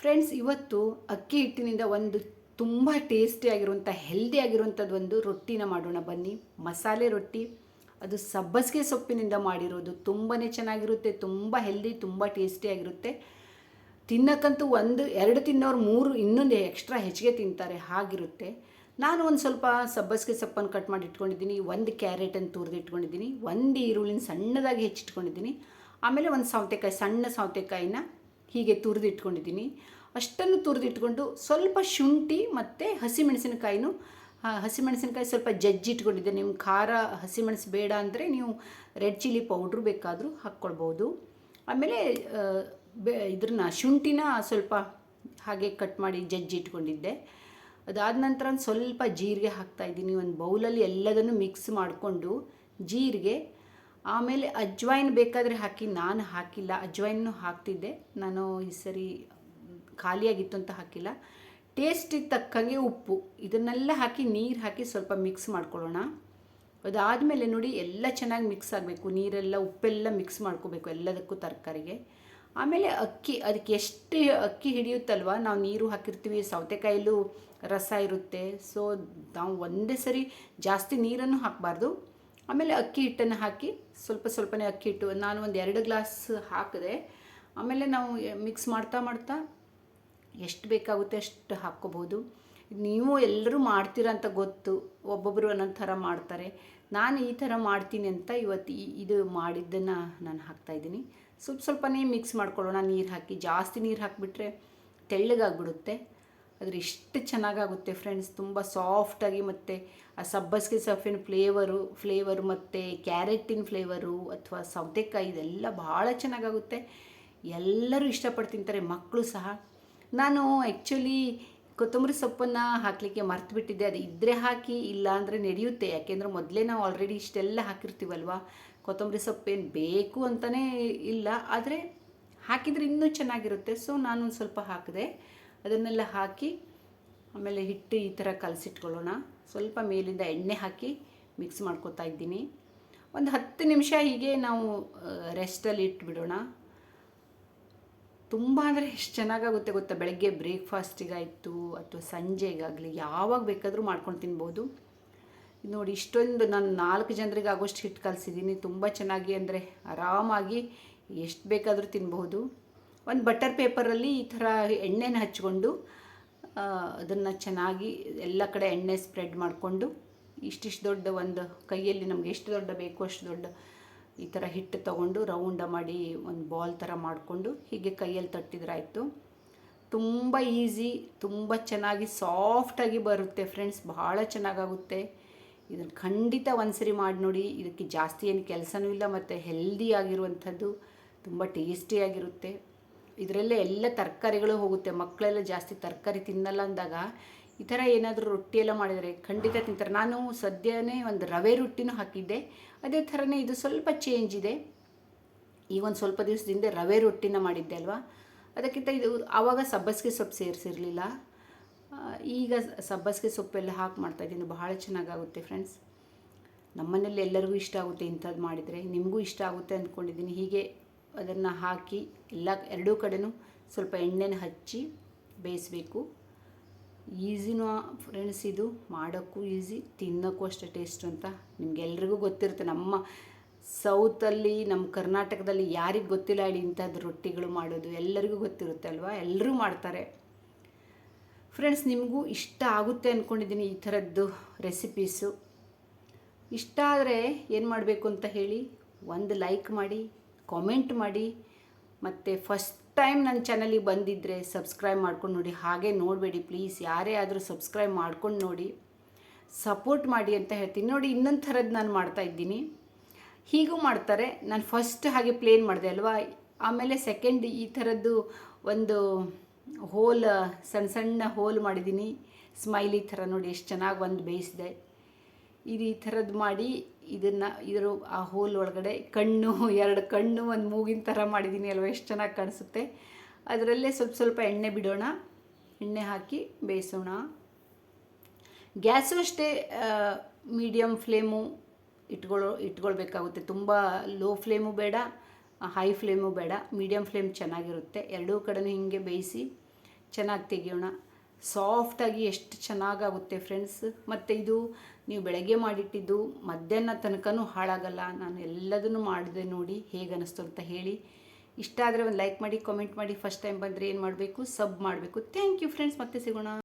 Friends ಇವತ್ತು ಅಕ್ಕಿ ಹಿಟ್ಟಿನಿಂದ ಒಂದು ತುಂಬ ಟೇಸ್ಟಿಯಾಗಿರುವಂಥ ಹೆಲ್ದಿ ಆಗಿರುವಂಥದ್ದು ಒಂದು ರೊಟ್ಟಿನ ಮಾಡೋಣ ಬನ್ನಿ. ಮಸಾಲೆ ರೊಟ್ಟಿ. ಅದು ಸಬ್ಬಸಿಗೆ ಸೊಪ್ಪಿನಿಂದ ಮಾಡಿರೋದು. ತುಂಬಾ ಚೆನ್ನಾಗಿರುತ್ತೆ, ತುಂಬ ಹೆಲ್ದಿ ತುಂಬ ಟೇಸ್ಟಿಯಾಗಿರುತ್ತೆ ತಿನ್ನಕ್ಕಂತೂ ಒಂದು, ಎರಡು ತಿನ್ನೋರು ಮೂರು, ಇನ್ನೊಂದು ಎಕ್ಸ್ಟ್ರಾ ಹೆಚ್ಚಿಗೆ ತಿಂತಾರೆ, ಹಾಗಿರುತ್ತೆ. ನಾನು ಒಂದು ಸ್ವಲ್ಪ ಸಬ್ಬಸಿಗೆ ಸೊಪ್ಪನ್ನು ಕಟ್ ಮಾಡಿ ಇಟ್ಕೊಂಡಿದ್ದೀನಿ. ಒಂದು ಕ್ಯಾರೆಟನ್ನು ತುರಿದು ಇಟ್ಕೊಂಡಿದ್ದೀನಿ. ಒಂದು ಈರುಳ್ಳಿನ ಸಣ್ಣದಾಗಿ ಹೆಚ್ಚಿಟ್ಕೊಂಡಿದ್ದೀನಿ. ಆಮೇಲೆ ಒಂದು ಸೌತೆಕಾಯಿ ಸಣ್ಣ ಸೌತೆಕಾಯಿನ ಹೀಗೆ ತುರಿದಿಟ್ಕೊಂಡಿದ್ದೀನಿ. ಅಷ್ಟನ್ನು ತುರಿದು ಇಟ್ಕೊಂಡು ಸ್ವಲ್ಪ ಶುಂಠಿ ಮತ್ತು ಹಸಿಮೆಣಸಿನಕಾಯಿನೂ ಹಸಿಮೆಣಸಿನಕಾಯಿ ಸ್ವಲ್ಪ ಜಜ್ಜಿ ಇಟ್ಕೊಂಡಿದ್ದೆ ನಿಮ್ಮ ಖಾರ ಹಸಿಮೆಣಸು ಬೇಡ ಅಂದರೆ ನೀವು ರೆಡ್ ಚಿಲ್ಲಿ ಪೌಡ್ರು ಬೇಕಾದರೂ ಹಾಕ್ಕೊಳ್ಬೋದು. ಆಮೇಲೆ ಬೆ, ಇದ್ರನ್ನ ಶುಂಠಿನ ಸ್ವಲ್ಪ ಹಾಗೆ ಕಟ್ ಮಾಡಿ ಜಜ್ಜಿ ಇಟ್ಕೊಂಡಿದ್ದೆ ಅದಾದ ನಂತರ ಸ್ವಲ್ಪ ಜೀರಿಗೆ ಹಾಕ್ತಾಯಿದ್ದೀನಿ ಒಂದು ಬೌಲಲ್ಲಿ ಎಲ್ಲದನ್ನು ಮಿಕ್ಸ್ ಮಾಡಿಕೊಂಡು ಜೀರಿಗೆ ಆಮೇಲೆ ಅಜ್ವೈನ್ ಬೇಕಾದರೆ ಹಾಕಿ, ನಾನು ಹಾಕಿಲ್ಲ ಅಜ್ವೈನ್ನು ಹಾಕ್ತಿದ್ದೆ. ನಾನು ಈ ಸರಿ ಖಾಲಿಯಾಗಿತ್ತು ಅಂತ ಹಾಕಿಲ್ಲ. ಟೇಸ್ಟಿಗೆ ತಕ್ಕಂಗೆ ಉಪ್ಪು. ಇದನ್ನೆಲ್ಲ ಹಾಕಿ, ನೀರು ಹಾಕಿ ಸ್ವಲ್ಪ ಮಿಕ್ಸ್ ಮಾಡ್ಕೊಳ್ಳೋಣ. ಅದಾದಮೇಲೆ ನೋಡಿ, ಎಲ್ಲ ಚೆನ್ನಾಗಿ ಮಿಕ್ಸ್ ಆಗಬೇಕು. ನೀರೆಲ್ಲ, ಉಪ್ಪೆಲ್ಲ ಮಿಕ್ಸ್ ಮಾಡ್ಕೋಬೇಕು ಎಲ್ಲದಕ್ಕೂ ತರಕಾರಿಗೆ. ಆಮೇಲೆ ಅಕ್ಕಿ, ಅದಕ್ಕೆ ಎಷ್ಟು ಅಕ್ಕಿ ಹಿಡಿಯುತ್ತಲ್ವ, ನಾವು ನೀರು ಹಾಕಿರ್ತೀವಿ. ಸೌತೆಕಾಯಲ್ಲೂ ರಸ ಇರುತ್ತೆ. ಸೊ ನಾವು ಒಂದೇ ಸರಿ ಜಾಸ್ತಿ ನೀರನ್ನು ಹಾಕಬಾರ್ದು. ಆಮೇಲೆ ಅಕ್ಕಿ ಹಿಟ್ಟನ್ನು ಹಾಕಿ ಸ್ವಲ್ಪ ಸ್ವಲ್ಪನೇ ಅಕ್ಕಿ ಹಿಟ್ಟು ನಾನು ಒಂದು ಎರಡು ಗ್ಲಾಸ್ ಹಾಕಿದೆ ಆಮೇಲೆ ನಾವು ಮಿಕ್ಸ್ ಮಾಡ್ತಾ ಮಾಡ್ತಾ ಎಷ್ಟು ಬೇಕಾಗುತ್ತೆ ಅಷ್ಟು ಹಾಕ್ಕೋಬೋದು ನೀವು ಎಲ್ಲರೂ ಮಾಡ್ತೀರ ಅಂತ ಗೊತ್ತು. ಒಬ್ಬೊಬ್ಬರು ಒಂದೊಂದು ಥರ ಮಾಡ್ತಾರೆ. ನಾನು ಈ ಥರ ಮಾಡ್ತೀನಿ ಅಂತ ಇವತ್ತು ಇದು ಮಾಡಿದ್ದನ್ನು ನಾನು ಹಾಕ್ತಾಯಿದ್ದೀನಿ ಸ್ವಲ್ಪ ಸ್ವಲ್ಪನೇ ಮಿಕ್ಸ್ ಮಾಡ್ಕೊಳ್ಳೋಣ. ನೀರು ಹಾಕಿ ಜಾಸ್ತಿ ನೀರು ಹಾಕಿಬಿಟ್ರೆ ತೆಳ್ಳಗಾಗ್ಬಿಡುತ್ತೆ. ಆದರೆ ಎಷ್ಟು ಚೆನ್ನಾಗಾಗುತ್ತೆ ಫ್ರೆಂಡ್ಸ್ ತುಂಬ ಸಾಫ್ಟಾಗಿ ಮತ್ತು ಆ ಸಬ್ಬಸ್ಗೆ ಸೊಪ್ಪಿನ ಫ್ಲೇವರು ಫ್ಲೇವರು ಮತ್ತು ಕ್ಯಾರೆಟಿನ ಫ್ಲೇವರು ಅಥವಾ ಸೌತೆಕಾಯಿ ಇದೆಲ್ಲ ಭಾಳ ಚೆನ್ನಾಗಾಗುತ್ತೆ. ಎಲ್ಲರೂ ಇಷ್ಟಪಟ್ಟು ತಿಂತಾರೆ ಮಕ್ಕಳು ಸಹ. ನಾನು ಆ್ಯಕ್ಚುಲಿ ಕೊತ್ತಂಬರಿ ಸೊಪ್ಪನ್ನು ಹಾಕಲಿಕ್ಕೆ ಮರ್ತು ಬಿಟ್ಟಿದ್ದೆ. ಅದು ಇದ್ದರೆ ಹಾಕಿ, ಇಲ್ಲ ಅಂದರೆ ನಡೆಯುತ್ತೆ. ಯಾಕೆಂದರೆ ಮೊದಲೇ ನಾವು ಆಲ್ರೆಡಿ ಇಷ್ಟೆಲ್ಲ ಹಾಕಿರ್ತೀವಲ್ವ? ಕೊತ್ತಂಬರಿ ಸೊಪ್ಪೇನು ಬೇಕು ಅಂತಲೇ ಇಲ್ಲ. ಆದರೆ ಹಾಕಿದರೆ ಇನ್ನೂ ಚೆನ್ನಾಗಿರುತ್ತೆ. ಸೊ ನಾನು ಸ್ವಲ್ಪ ಹಾಕಿದೆ. ಅದನ್ನೆಲ್ಲ ಹಾಕಿ, ಆಮೇಲೆ ಹಿಟ್ಟು ಈ ಥರ ಕಲಸಿಟ್ಕೊಳ್ಳೋಣ. ಸ್ವಲ್ಪ ಮೇಲಿಂದ ಎಣ್ಣೆ ಹಾಕಿ ಮಿಕ್ಸ್ ಮಾಡ್ಕೊತಾ ಇದ್ದೀನಿ. ಒಂದು ಹತ್ತು ನಿಮಿಷ ಹೀಗೆ ನಾವು ರೆಸ್ಟಲ್ಲಿ ಇಟ್ಬಿಡೋಣ. ತುಂಬ ಅಂದರೆ ಎಷ್ಟು ಚೆನ್ನಾಗಾಗುತ್ತೆ ಗೊತ್ತಾ? ಬೆಳಗ್ಗೆ ಬ್ರೇಕ್ಫಾಸ್ಟಿಗಾಯಿತು ಅಥವಾ ಸಂಜೆಗಾಗಲಿ ಯಾವಾಗ ಬೇಕಾದರೂ ಮಾಡ್ಕೊಂಡು ತಿನ್ಬೋದು. ನೋಡಿ, ಇಷ್ಟೊಂದು ನಾನು ನಾಲ್ಕು ಜನರಿಗೆ ಆಗೋಷ್ಟು ಹಿಟ್ಟು ಕಲಿಸಿದ್ದೀನಿ. ತುಂಬ ಚೆನ್ನಾಗಿ ಅಂದರೆ ಆರಾಮಾಗಿ ಎಷ್ಟು ಬೇಕಾದರೂ ತಿನ್ಬಹುದು ಒಂದು ಬಟರ್ ಪೇಪರಲ್ಲಿ ಈ ಥರ ಎಣ್ಣೆನ ಹಚ್ಕೊಂಡು ಅದನ್ನು ಚೆನ್ನಾಗಿ ಎಲ್ಲ ಕಡೆ ಎಣ್ಣೆ ಸ್ಪ್ರೆಡ್ ಮಾಡಿಕೊಂಡು, ಇಷ್ಟಿಷ್ಟು ದೊಡ್ಡ ಒಂದು ಕೈಯಲ್ಲಿ ನಮಗೆ ಎಷ್ಟು ದೊಡ್ಡ ಬೇಕೋ ಅಷ್ಟು ದೊಡ್ಡ ಈ ಥರ ಹಿಟ್ಟು ತೊಗೊಂಡು ರೌಂಡ ಮಾಡಿ ಒಂದು ಬಾಲ್ ಥರ ಮಾಡಿಕೊಂಡು ಹೀಗೆ ಕೈಯಲ್ಲಿ ತಟ್ಟಿದ್ರಾಯಿತು. ತುಂಬ ಈಸಿ, ತುಂಬ ಚೆನ್ನಾಗಿ ಸಾಫ್ಟಾಗಿ ಬರುತ್ತೆ ಫ್ರೆಂಡ್ಸ್ ಭಾಳ ಚೆನ್ನಾಗಾಗುತ್ತೆ. ಇದನ್ನು ಖಂಡಿತ ಒಂದ್ಸರಿ ಮಾಡಿ ನೋಡಿ, ಇದಕ್ಕೆ ಜಾಸ್ತಿ ಏನು ಕೆಲಸನೂ ಇಲ್ಲ, ಮತ್ತು ಹೆಲ್ದಿ ಆಗಿರುವಂಥದ್ದು, ತುಂಬ ಟೇಸ್ಟಿಯಾಗಿರುತ್ತೆ. ಇದರಲ್ಲೇ ಎಲ್ಲ ತರಕಾರಿಗಳು ಹೋಗುತ್ತೆ. ಮಕ್ಕಳೆಲ್ಲ ಜಾಸ್ತಿ ತರಕಾರಿ ತಿನ್ನಲ್ಲ ಅಂದಾಗ ಈ ಥರ ಏನಾದರೂ ರೊಟ್ಟಿ ಎಲ್ಲ ಮಾಡಿದರೆ ಖಂಡಿತ ತಿಂತಾರೆ. ನಾನು ಸದ್ಯನೇ ಒಂದು ರವೆ ರೊಟ್ಟಿನೂ ಹಾಕಿದ್ದೆ. ಅದೇ ಥರನೇ ಇದು ಸ್ವಲ್ಪ ಚೇಂಜ್ ಇದೆ. ಈಗ ಒಂದು ಸ್ವಲ್ಪ ದಿವಸದಿಂದ ರವೆ ರೊಟ್ಟಿನ ಮಾಡಿದ್ದೆ ಅಲ್ವಾ? ಅದಕ್ಕಿಂತ ಇದು ಆವಾಗ ಸಬ್ಬಸಿಗೆ ಸೊಪ್ಪು ಸೇರಿಸಿರಲಿಲ್ಲ. ಈಗ ಸಬ್ಬಸಿಗೆ ಸೊಪ್ಪೆಲ್ಲ ಹಾಕಿ ಮಾಡ್ತಾಯಿದ್ದೀನಿ ಬಹಳ ಚೆನ್ನಾಗಾಗುತ್ತೆ ಫ್ರೆಂಡ್ಸ್ ನಮ್ಮನೇಲಿ ಎಲ್ಲರಿಗೂ ಇಷ್ಟ ಆಗುತ್ತೆ ಇಂಥದ್ದು ಮಾಡಿದರೆ. ನಿಮಗೂ ಇಷ್ಟ ಆಗುತ್ತೆ ಅಂದ್ಕೊಂಡಿದ್ದೀನಿ. ಹೀಗೆ ಅದನ್ನು ಹಾಕಿ ಎಲ್ಲ ಎರಡೂ ಕಡೆನೂ ಸ್ವಲ್ಪ ಎಣ್ಣೆನ ಹಚ್ಚಿ ಬೇಯಿಸಬೇಕು. ಈಸಿನೂ ಫ್ರೆಂಡ್ಸ್ ಇದು ಮಾಡೋಕ್ಕೂ ಈಸಿ, ತಿನ್ನೋಕ್ಕೂ ಅಷ್ಟೇ ಟೇಸ್ಟ್ ಅಂತ ನಿಮಗೆಲ್ರಿಗೂ ಗೊತ್ತಿರುತ್ತೆ. ನಮ್ಮ ಸೌತಲ್ಲಿ, ನಮ್ಮ ಕರ್ನಾಟಕದಲ್ಲಿ ಯಾರಿಗೆ ಗೊತ್ತಿಲ್ಲ ಹೇಳಿ ಇಂಥದ್ದು ರೊಟ್ಟಿಗಳು ಮಾಡೋದು ಎಲ್ಲರಿಗೂ ಗೊತ್ತಿರುತ್ತೆ ಅಲ್ವಾ? ಎಲ್ಲರೂ ಮಾಡ್ತಾರೆ. ಫ್ರೆಂಡ್ಸ್, ನಿಮಗೂ ಇಷ್ಟ ಆಗುತ್ತೆ ಅಂದ್ಕೊಂಡಿದ್ದೀನಿ ಈ ಥರದ್ದು ರೆಸಿಪೀಸು. ಇಷ್ಟ ಆದರೆ ಏನು ಮಾಡಬೇಕು ಅಂತ ಹೇಳಿ ಒಂದು ಲೈಕ್ ಮಾಡಿ ಕಾಮೆಂಟ್ ಮಾಡಿ. ಮತ್ತು ಫಸ್ಟ್ ಟೈಮ್ ನನ್ನ ಚಾನಲಿಗೆ ಬಂದಿದ್ದರೆ ಸಬ್ಸ್ಕ್ರೈಬ್ ಮಾಡ್ಕೊಂಡು ನೋಡಿ. ಹಾಗೆ ನೋಡಬೇಡಿ ಪ್ಲೀಸ್ ಯಾರೇ ಆದರೂ ಸಬ್ಸ್ಕ್ರೈಬ್ ಮಾಡ್ಕೊಂಡು ನೋಡಿ. ಸಪೋರ್ಟ್ ಮಾಡಿ ಅಂತ ಹೇಳ್ತೀನಿ. ನೋಡಿ ಇನ್ನೊಂದು ಥರದ್ದು ನಾನು ಮಾಡ್ತಾ ಇದ್ದೀನಿ. ಹೀಗೂ ಮಾಡ್ತಾರೆ. ನಾನು ಫಸ್ಟ್ ಹಾಗೆ ಪ್ಲೇನ್ ಮಾಡಿದೆ ಅಲ್ವಾ? ಆಮೇಲೆ ಸೆಕೆಂಡ್ ಈ ಥರದ್ದು ಒಂದು ಹೋಲ್ ಸಣ್ಣ ಸಣ್ಣ ಹೋಲ್ ಮಾಡಿದ್ದೀನಿ. ಸ್ಮೈಲಿ ಥರ ನೋಡಿ, ಎಷ್ಟು ಚೆನ್ನಾಗಿ ಒಂದು ಬೇಯಿಸಿದೆ. ಇದು ಈ ಥರದ್ದು ಮಾಡಿ. ಇದನ್ನು ಇದರ ಆ ಹೋಲ್ ಒಳಗಡೆ ಕಣ್ಣು, ಎರಡು ಕಣ್ಣು, ಒಂದು ಮೂಗಿನ ಥರ ಮಾಡಿದ್ದೀನಿ ಅಲ್ವಾ? ಎಷ್ಟು ಚೆನ್ನಾಗಿ ಕಾಣಿಸುತ್ತೆ. ಅದರಲ್ಲೇ ಸ್ವಲ್ಪ ಸ್ವಲ್ಪ ಎಣ್ಣೆ ಬಿಡೋಣ. ಎಣ್ಣೆ ಹಾಕಿ ಬೇಯಿಸೋಣ. ಗ್ಯಾಸು ಅಷ್ಟೇ ಮೀಡಿಯಮ್ ಫ್ಲೇಮು ಇಟ್ಕೊಳ್ಳೋ ಇಟ್ಕೊಳ್ಬೇಕಾಗುತ್ತೆ. ತುಂಬ ಲೋ ಫ್ಲೇಮು ಬೇಡ, ಹೈ ಫ್ಲೇಮು ಬೇಡ. ಮೀಡಿಯಮ್ ಫ್ಲೇಮ್ ಚೆನ್ನಾಗಿರುತ್ತೆ. ಎರಡೂ ಕಡೆನೂ ಹೀಗೆ ಬೇಯಿಸಿ ಚೆನ್ನಾಗಿ ತೆಗಿಯೋಣ. ಸಾಫ್ಟಾಗಿ ಎಷ್ಟು ಚೆನ್ನಾಗಾಗುತ್ತೆ ಫ್ರೆಂಡ್ಸ್. ಮತ್ತು ಇದು ನೀವು ಬೆಳಗ್ಗೆ ಮಾಡಿಟ್ಟಿದ್ದು ಮಧ್ಯಾಹ್ನ ತನಕನೂ ಹಾಳಾಗಲ್ಲ, ನಾನು ಎಲ್ಲದನ್ನು ಮಾಡಿದೆ ನೋಡಿ ಹೇಗೆ ಅನ್ನಿಸ್ತು ಅಂತ ಹೇಳಿ. ಇಷ್ಟ ಆದರೆ ಒಂದು ಲೈಕ್ ಮಾಡಿ ಕಾಮೆಂಟ್ ಮಾಡಿ ಫಸ್ಟ್ ಟೈಮ್ ಬಂದರೆ ಏನು ಮಾಡಬೇಕು? ಸಬ್ ಮಾಡಬೇಕು. ಥ್ಯಾಂಕ್ ಯು ಫ್ರೆಂಡ್ಸ್ ಮತ್ತೆ ಸಿಗೋಣ.